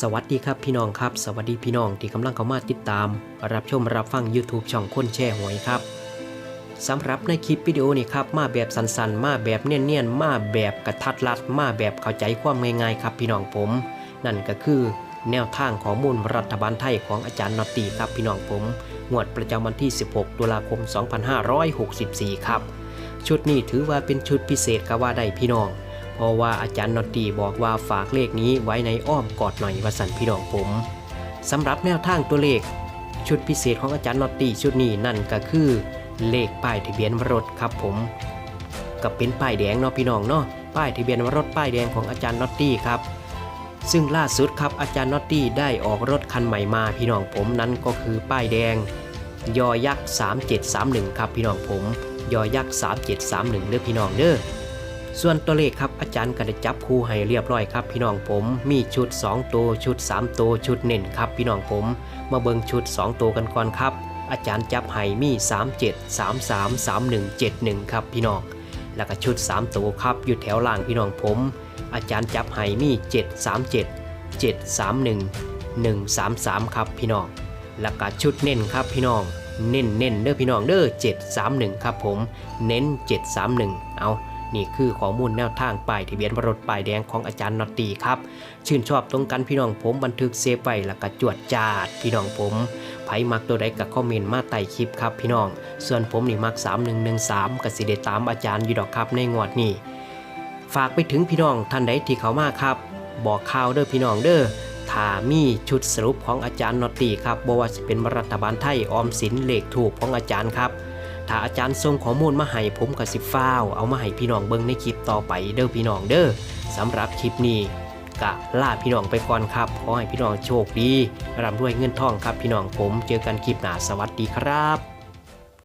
สวัสดีครับพี่น้องครับ สวัสดีพี่น้องที่กำลังเข้ามาติดตาม รับชมรับฟัง YouTube ช่องคนแช่หวยครับสำหรับในคลิปวิดีโอนี้ครับมาแบบสั้นๆ มาแบบเนียนๆ มาแบบกระทัดรัด มาแบบเข้าใจความง่ายๆครับพี่น้องผม นั่นก็คือแนวทางข้อมูลรัฐบาลไทยของอาจารย์นอตีครับพี่น้องผมงวดประจำวันที่ 16 ตุลาคม 2564 ครับ ชุดนี้ถือว่าเป็นชุดพิเศษก็ว่าได้พี่น้อง ราะว่าอาจารย์นอตตีบอกว่าฝากเลขนี้ไว้ในอ้อมกอดหน่อยวสันพี่น้องผมสำหรับแนวทางตัวเลข ชุดพิเศษของอาจารย์นอตตีชุดนี้นั่นก็คือ เลขป้ายทะเบียนรถครับผมกับเป็นป้ายแดงเนาะพี่น้องเนาะป้ายทะเบียนรถป้ายแดงของอาจารย์นอตตี้ครับ ซึ่งล่าสุดครับอาจารย์นอตตี้ได้ออกรถคันใหม่มาพี่น้องผมนั้นก็คือป้ายแดง ยอยักษ์3731 ครับพี่น้องผม ยอยักษ์3731เด้อพี่น้องเด้อ ส่วนตัวเลขครับอาจารย์ก็ได้จับคู่ให้เรียบร้อยครับ พี่น้องผมมีชุด 2 ตัวชุด 3 ตัวชุดเน่นครับ พี่น้องผมมาเบิ่งชุด 2 ตัวกันก่อนครับ อาจารย์จับให้มี 37 33 31 71 ครับพี่น้อง แล้วก็ชุด 3 ตัวครับอยู่แถวล่างพี่น้องผม อาจารย์จับให้มี 737 731 133 ครับพี่น้อง แล้วก็ชุดเน้นครับพี่น้องเน้นเน้นเด้อพี่น้องเด้อ731 ครับผม เน้น 731 เอา นี่คือข้อมูลแนวทางป้ายทะเบียนรถป้ายแดงของอาจารย์นอตตีครับ ชื่นชอบตรงกันพี่น้องผมบันทึกเซฟไว้แล้วก็จวดจาดพี่น้องผมไผมักตัวใดก็คอมเมนต์มาใต้คลิปครับพี่น้อง ส่วนผมนี่มัก 3113ก็สิได้ตามอาจารย์อยู่ดอกครับในงวดนี้ฝากไปถึงพี่น้องท่านใดที่เขามาครับ บอกข่าวเด้อพี่น้องเด้อถ้ามีชุดสรุปของอาจารย์นอตตีครับบว่าจะเป็นรัฐบาลไทยออมสินเลขถูกของอาจารย์ครับ ถ้าอาจารย์ส่งข้อมูลมาให้ผมกับสิฟ้าว เอามาให้พี่น้องเบิ้งในคลิปต่อไปเด้อพี่น้องเด้อสำหรับคลิปนี้กะลาพี่น้องไปก่อนครับขอให้พี่น้องโชคดีร่ำรวยเงินทองครับพี่น้องผมเจอกันคลิปหน้าสวัสดีครับ